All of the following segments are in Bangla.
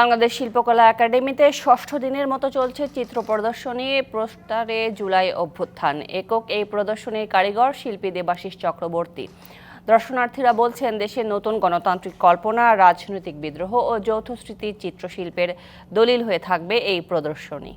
বাংলাদেশ শিল্পকলা একাডেমিতে ষষ্ঠ দিনের মতো চলছে চিত্র প্রদর্শনী। প্রস্তারে জুলাই অভ্যুত্থান। একক এই প্রদর্শনীর কারিগর শিল্পী দেবাশিস চক্রবর্তী। দর্শনার্থীরা বলছেন দেশের নতুন গণতান্ত্রিক কল্পনা, রাজনৈতিক বিদ্রোহ ও যৌথ স্মৃতি চিত্রশিল্পের দলিল হয়ে থাকবে এই প্রদর্শনী।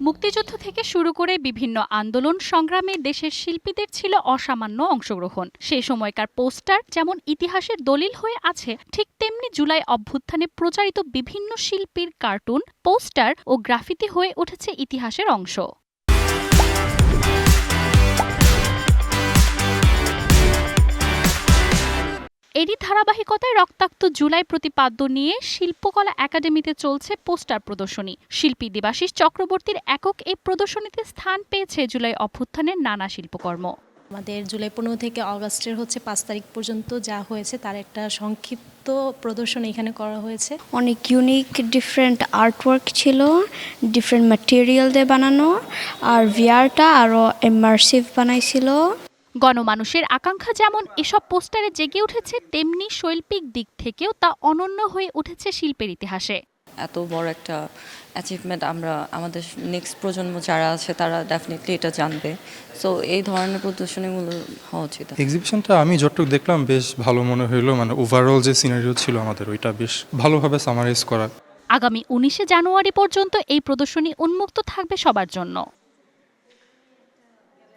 মুক্তিযুদ্ধ থেকে শুরু করে বিভিন্ন আন্দোলন সংগ্রামে দেশের শিল্পীদের ছিল অসামান্য অংশগ্রহণ। সেই সময়কার পোস্টার যেমন ইতিহাসের দলিল হয়ে আছে, ঠিক তেমনি জুলাই অভ্যুত্থানে প্রচারিত বিভিন্ন শিল্পীর কার্টুন, পোস্টার ও গ্রাফিতি হয়ে উঠেছে ইতিহাসের অংশ। এরই ধারাবাহিকতায় রক্তাক্ত জুলাই প্রতিপাদ্য নিয়ে শিল্পকলা একাডেমিতে চলছে পোস্টার প্রদর্শনী। শিল্পী দেবাশিস চক্রবর্তীর একক এই প্রদর্শনীতে স্থান পেয়েছে জুলাই অভ্যুত্থানের নানা শিল্পকর্ম। আমাদের জুলাই পনেরো থেকে অগাস্টের হচ্ছে পাঁচ তারিখ পর্যন্ত যা হয়েছে তার একটা সংক্ষিপ্ত প্রদর্শন এখানে করা হয়েছে। অনেক ইউনিক ডিফারেন্ট আর্টওয়ার্ক ছিল ডিফারেন্ট ম্যাটেরিয়াল দিয়ে বানানো আর ভিআরটা আরও ইমার্সিভ বানাইছিল। গণমানুষের আকাঙ্ক্ষা যেমন এসব পোস্টারে জেগে উঠেছে তেমনি শৈল্পিক দিক থেকেও তা অনন্য হয়ে উঠেছে শিল্পের ইতিহাসে। এত বড় একটা অ্যাচিভমেন্ট আমরা আমাদের নেক্সট প্রজন্ম যারা আছে তারা ডেফিনেটলি এটা জানবে। সো এই ধরনের প্রদর্শনীগুলো হওয়া উচিত। এক্সিবিশনটা আমি যতটুকু দেখলাম বেশ ভালো মনে হইল মানে ওভারঅল যে সিনারিও ছিল আমাদের ওইটা বেশ ভালোভাবে সামারাইজ করা। আগামী উনিশে জানুয়ারি পর্যন্ত এই প্রদর্শনী উন্মুক্ত থাকবে সবার জন্য।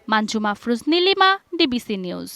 Manjuma Fruz Nilima DBC news.